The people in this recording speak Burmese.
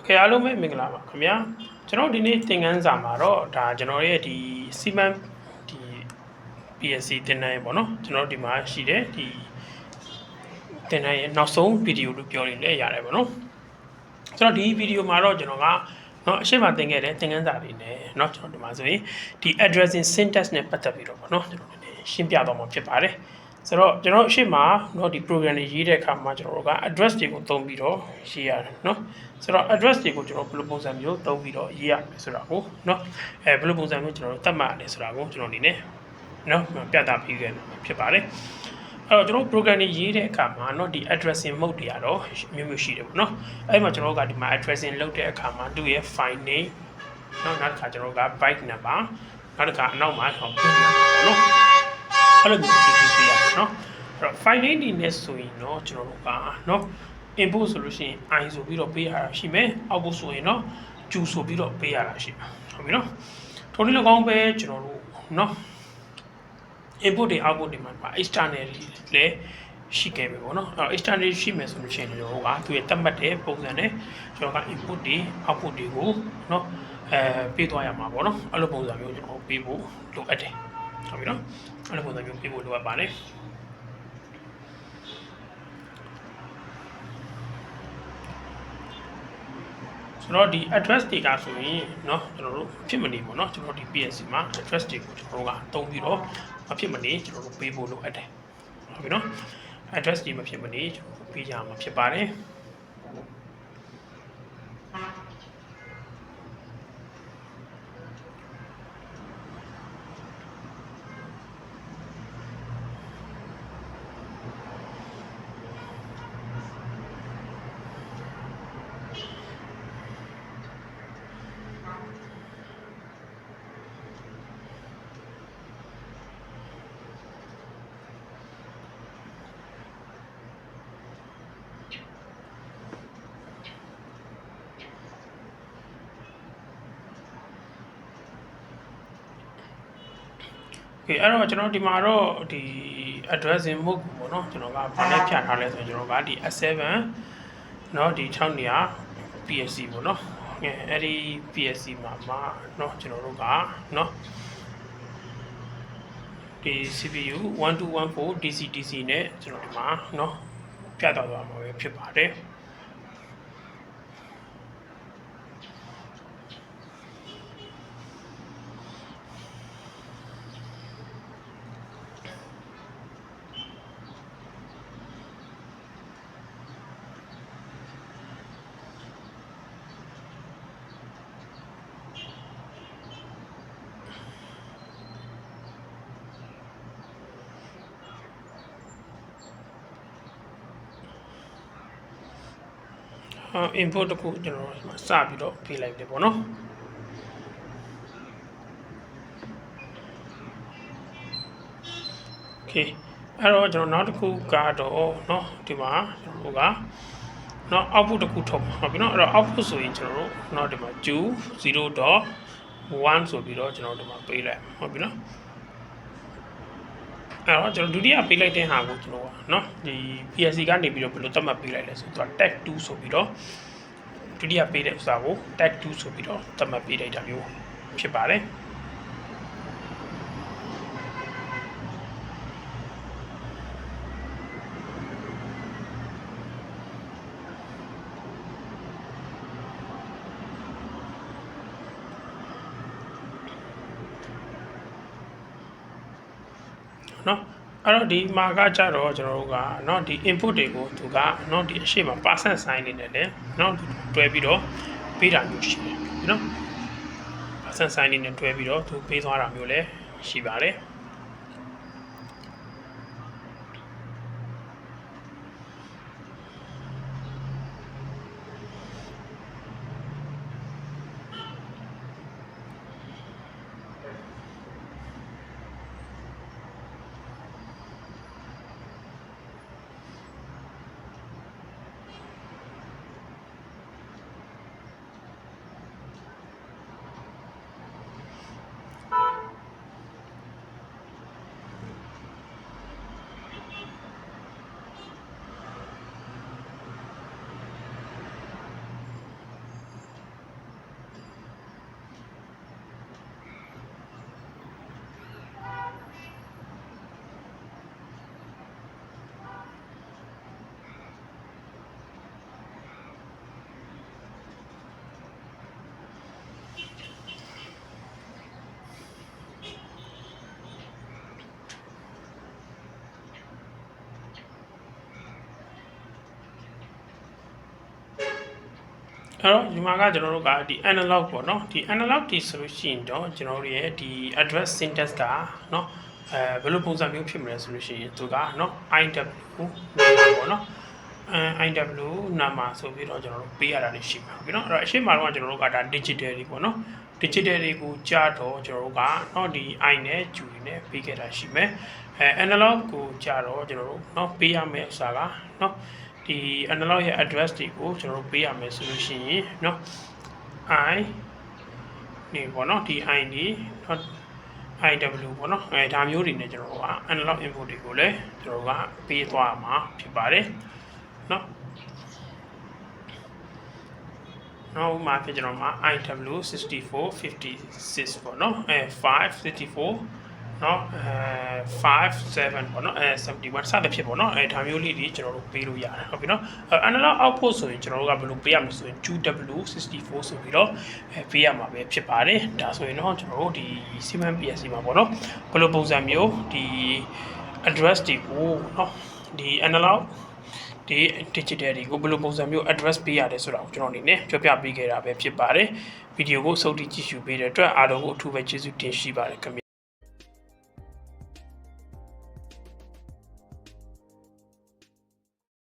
โอเคအားလုံးပဲမင်္ဂလာပါခင်ဗျာကျွန်တော်ဒီနေ့သင်ခန်းစာမှာတော့ဒါကျွန်တော်ရဲ့ဒီစီမံဒီ PSC သင်တန်းရေပေါ့နော်ကျွန်တော်ဒီမှာရှိတဲ့ဒီသင်တန်းရဲ့နောက်ဆုံးဗီဒီယိုလို့ပြောရင်လည်းရတယ်ပေါ့နော်ဆိုတော့ဒီဗီဒီယိုမှာတော့ကျွန်တော်ကเนาะအရှိမသင်ခဲ့တဲ့သင်ခန်းစာတွေနဲ့เนาะကျွန်တော်ဒီမှာဆိုရင်ဒီ addressing syntax နဲ့ပတ်သက်ပြီးတော့ပေါ့နော်ကျွန်တော်လည်းရှင်းပြသွားမှာဖြစ်ပါတယ် ဆိုတော့ကျွန်တော်အရှိမเนาะဒီ program တွေရေးတဲ့အခါမှာကျွန်တော်တို့က address တွေကိုသုံးပြီးတော့ရေးရတယ်เนาะဆိုတော့ address တွေကိုကျွန်တော်ဘယ်လိုပုံစံမျိုးသုံးပြီးတော့ရေးရမယ်ဆိုတာကိုเนาะအဲဘယ်လိုပုံစံမျိုးကျွန်တော်တို့သတ်မှတ်ရတယ်ဆိုတာကိုကျွန်တော်အနေနဲ့เนาะပြသပေးခဲ့ဖြစ်ပါတယ်အဲ့တော့ကျွန်တော် program တွေရေးတဲ့အခါမှာเนาะဒီ addressing mode တွေကတော့မျိုးမျိုးရှိတယ်ပေါ့เนาะအဲ့မှာကျွန်တော်တို့ကဒီမှာ addressing လုပ်တဲ့အခါမှာသူ့ရဲ့ file name เนาะနောက်တစ်ခါကျွန်တော်တို့က byte number နောက်တစ်ခါအနောက်မှာကျွန်တော် pin number ပေါ့เนาะ အဲ့လိုမျိုးဖြည့်ပေးရနော်အဲ့တော့ finite နဲ့ဆိုရင်တော့ကျွန်တော်တို့ကနော် input ဆိုလို့ရှိရင် i ဆိုပြီးတော့ပေးရတာရှိမယ် output ဆိုရင်တော့ q ဆိုပြီးတော့ပေးရတာရှိမှာဟုတ်ပြီနော်ထို့နည်းလည်းကောင်းပဲကျွန်တော်တို့နော် input တွေ output တွေမှာ external လည်းရှိခဲ့ပြီပေါ့နော်အဲ့တော့ external ရှိမယ်ဆိုလို့ရှိရင်ကျွန်တော်တို့ကသူရဲ့တတ်မှတ်တဲ့ပုံစံနဲ့ကျွန်တော်က input တွေ output တွေကိုနော်အဲပေးသွားရမှာပေါ့နော်အဲ့လိုပုံစံမျိုးကျွန်တော်ပေးဖို့လိုအပ်တယ် ဟုတ်ပြီနော်အဲ့လိုပုံစံမျိုးပေးဖို့လိုအပ်ပါတယ်ဆိုတော့ဒီ address တွေကဆိုရင်เนาะကျွန်တော်တို့ဖြစ်မနေပေါ့เนาะကျွန်တော်ဒီ PSC မှာ address တွေကိုကျွန်တော်တို့ကတုံးပြီးတော့မဖြစ်မနေကျွန်တော်တို့ပေးဖို့လိုအပ်တယ်ဟုတ်ပြီเนาะ address တွေမဖြစ်မနေကျွန်တော်တို့ပေးကြမှာဖြစ်ပါတယ် โอเคအဲ့တော့ကျွန်တော်ဒီမှာတော့ဒီ addressing mode ကိုပေါ့เนาะကျွန်တော်ကဘာနဲ့ဖြတ်ထားလဲဆိုရင်ကျွန်တော်ကဒီ S7 เนาะဒီ6နေရာ PSC ပေါ့เนาะအဲအဲ့ဒီ PSC မှာမှာเนาะကျွန်တော်တို့ကเนาะဒီ CPU 1214 DC DC နဲ့ကျွန်တော်ဒီမှာเนาะပြတ်သွားသွားမှာပဲဖြစ်ပါတယ် input တခုကျွန်တော်ဒီမှာစပြီးတော့ပေးလိုက်တယ်ပေါ့နော် Okay အဲ့တော့ကျွန်တော်နောက်တစ်ခုကတော့เนาะဒီမှာကျွန်တော်တို့ကเนาะ output တစ်ခုထုတ်မှာဟုတ်ပြီเนาะအဲ့တော့ output ဆိုရင်ကျွန်တော်တို့เนาะဒီမှာ2 0.1ဆိုပြီးတော့ကျွန်တော်ဒီမှာပေးလိုက်ဟုတ်ပြီเนาะ အဲ့တော့ကျွန်တော်ဒုတိယပေးလိုက်တဲ့ဟာကိုကျွန်တော်ကနော်ဒီ PSC ကနေပြီးတော့ဘယ်လိုသတ်မှတ်ပေးလိုက်လဲဆိုတော့ tag 2ဆိုပြီးတော့ဒုတိယပေးတဲ့ဥစ္စာကို tag 2ဆိုပြီးတော့သတ်မှတ်ပေးလိုက်တာမျိုးဖြစ်ပါတယ် เนาะအဲ့တော့ဒီမှာကကြတော့ကျွန်တော်တို့ကเนาะဒီ input တွေကိုသူကเนาะဒီအရှိမ percent sign နေတယ်လေเนาะတွဲပြီးတော့ပေးတာမျိုးရှိတယ်เนาะ percent sign နေနဲ့တွဲပြီးတော့သူပေးသွားတာမျိုးလည်းရှိပါတယ် အဲ့တော့ဒီမှာကကျွန်တော်တို့ကဒီ analog ပေါ့နော်ဒီ analog ဒီဆိုလို့ရှိရင်တော့ကျွန်တော်တို့ရဲ့ဒီ address syntax ကเนาะအဲဘယ်လိုပုံစံမျိုးဖြစ်မလဲဆိုလို့ရှိရင်သူကเนาะ IW ပေါ့နော်အဲ IW နာမဆိုပြီးတော့ကျွန်တော်တို့ပေးရတာလေးရှိမှာပြီเนาะအဲ့တော့အရှိမတော့ကျွန်တော်တို့ကဒါ digital တွေပေါ့နော် digital တွေကိုကြားတော့ကျွန်တော်တို့ကเนาะဒီ i နဲ့ Q နဲ့ပေးခဲ့တာရှိမယ်အဲ analog ကိုကြားတော့ကျွန်တော်တို့เนาะပေးရမယ့်ဥစ္စာကเนาะ ဒီ analog ရဲ့ address တွေကိုကျွန်တော်တို့ပေးရမယ်ဆိုလို့ရှိရင်เนาะ i နေပေါ့နော်ဒီ i နေ IW ပေါ့နော်အဲဒါမျိုးတွေနဲ့ကျွန်တော်တို့က analog input တွေကိုလည်းကျွန်တော်တို့ကပေးသွားမှာဖြစ်ပါတယ်เนาะနောက်ဥပမာဖြစ်ကျွန်တော်မှာ IW 6456ပေါ့နော်အဲ564เนาะအဲ နော်အဲ57ပေါ့နော်အဲ71စသဖြင့်ပေါ့နော်အဲဒါမျိုးလေးတွေကျွန်တော်တို့ပေးလို့ရတယ်ဟုတ်ပြီနော် analog output ဆိုရင်ကျွန်တော်တို့ကဘယ်လိုပေးရမလဲဆိုရင် 2W64 ဆိုပြီးတော့အဲပေးရမှာပဲဖြစ်ပါတယ်ဒါဆိုရင်တော့ကျွန်တော်တို့ဒီ Siemens PLC မှာပေါ့နော်ဘယ်လိုပုံစံမျိုးဒီ address တွေကိုနော်ဒီ analog ဒီ digital တွေကိုဘယ်လိုပုံစံမျိုး address ပေးရလဲဆိုတာကိုကျွန်တော်အနေနဲ့ပြောပြပေးခဲ့တာပဲဖြစ်ပါတယ်ဗီဒီယိုကိုအဆုံးထိကြည့်ရှုပေးတဲ့အတွက်အားလုံးကိုအထူးပဲကျေးဇူးတင်ရှိပါတယ်ခင်ဗျ